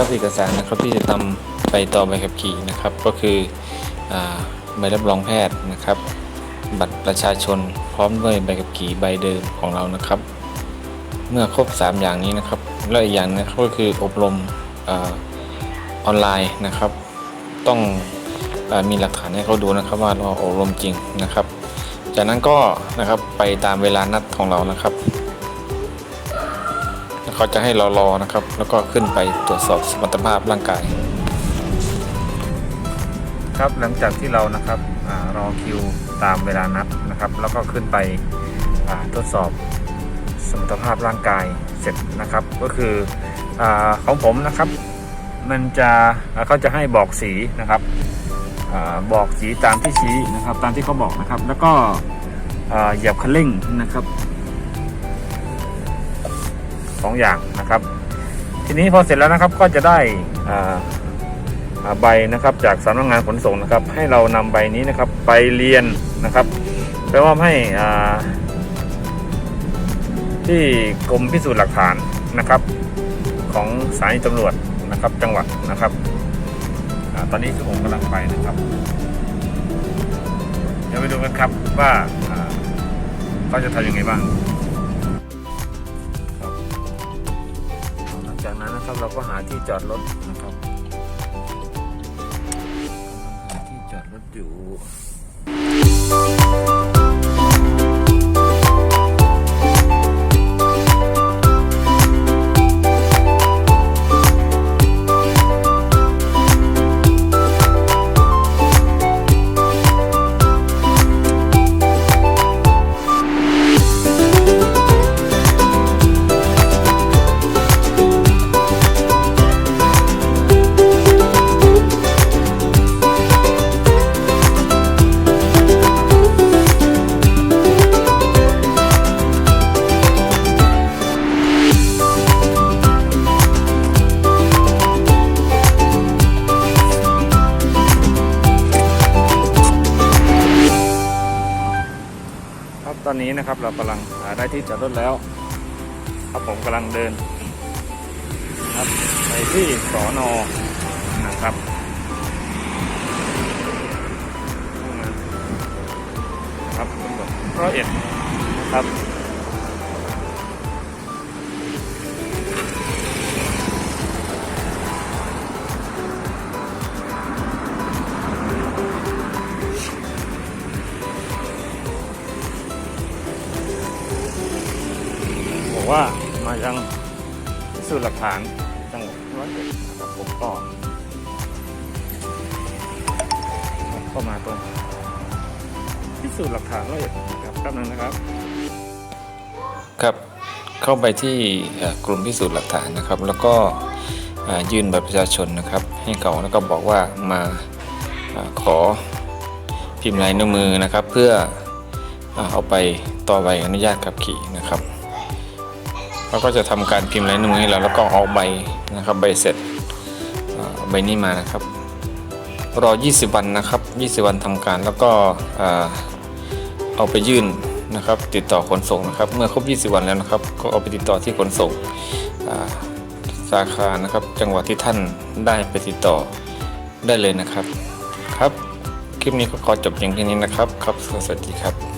รับเอกสารนะครับที่จะนำไปต่อใบขับขี่นะครับ ก็คือใบรับรองแพทย์นะครับ บัตรประชาชนพร้อมด้วยใบขับขี่ใบเดิมของเรานะครับ เมื่อครบ 3 อย่างนี้นะครับ แล้วอีกอย่างนึงก็คืออบรมอออนไลน์นะครับ ต้องอมีหลักฐานให้เขาดูนะครับว่าเราอบรมจริงนะครับ จากนั้นก็นะครับไปตามเวลานัดของเรานะครับ แล้วเขาจะให้เรารอนะครับ แล้วก็ขึ้นไปตรวจสอบสมรรถภาพร่างกาย ครับหลังจากที่เรานะครับอรอคิวตามเวลานัดนะครับ แล้วก็ขึ้นไปทดสอบสมรรถภาพร่างกายเสร็จนะครับ ก็คืออของผมนะครับ มันจะเขาจะให้บอกสีนะครับอบอกสีตามที่ชี้นะครับ ตามที่เขาบอกนะครับ แล้วก็เหยียบคันเร่งนะครับ สองอย่างนะครับ ทีนี้พอเสร็จแล้วนะครับก็จะได้ใบนะครับจากสำนักงานขนส่งนะครับ ให้เรานำใบนี้นะครับไปเรียนนะครับไปมอบให้ที่กรมพิสูจน์หลักฐานนะครับ ของสานีตำรวจนะครับจังหวัดนะครับอตอนนี้คือผมกำลังไปนะครับ เดี๋ยวไปดูกันครับว่าอ่าเขาจะทำยังไงบ้าง จากนั้นนะครับเราก็หาที่จอดรถนะครับหาที่จอดรถอยู่ อนนี้นะครับเรากำลังหาได้ที่จอดรถแล้ว ครับผมกำลังเดินครับไปที่สอนอนะครับครับตำรวจร้อยเอ็ดนะครับ ว่ามายังพิสูจน์หลักฐานจังหวัดร้อยเอ็ดนะครับผมก็เข้ามาตรงพิสูจน์หลักฐานร้อยเอ็ดครับแป๊บนึงนะครับ ครับเข้าไปที่กลุ่มพิสูจน์หลักฐานนะครับ แล้วก็ยื่นบัตรประชาชนนะครับ ให้เขาแล้วก็บอกว่ามาอขอพิมพ์ลายนิ้วมือนะครับ เพื่อเอาไปต่อใบอนุญาตขับขี่นะครับ เขาก็จะทำการพิมพ์ลายนิ้วมือให้เราแล้วก็เอาใบนะครับใบเสร็จใบนี้มานะครับ รอ 20 วันนะครับ 20 วันทำการแล้วก็เอาไปยื่นนะครับ ติดต่อขนส่งนะครับ เมื่อครบ 20 วันแล้วนะครับ ก็เอาไปติดต่อที่ขนส่งสาขานะครับ จังหวัดที่ท่านได้ไปติดต่อได้เลยนะครับครับ คลิปนี้ก็ขอจบเพียงแค่นี้นะครับ ครับสวัสดีครับ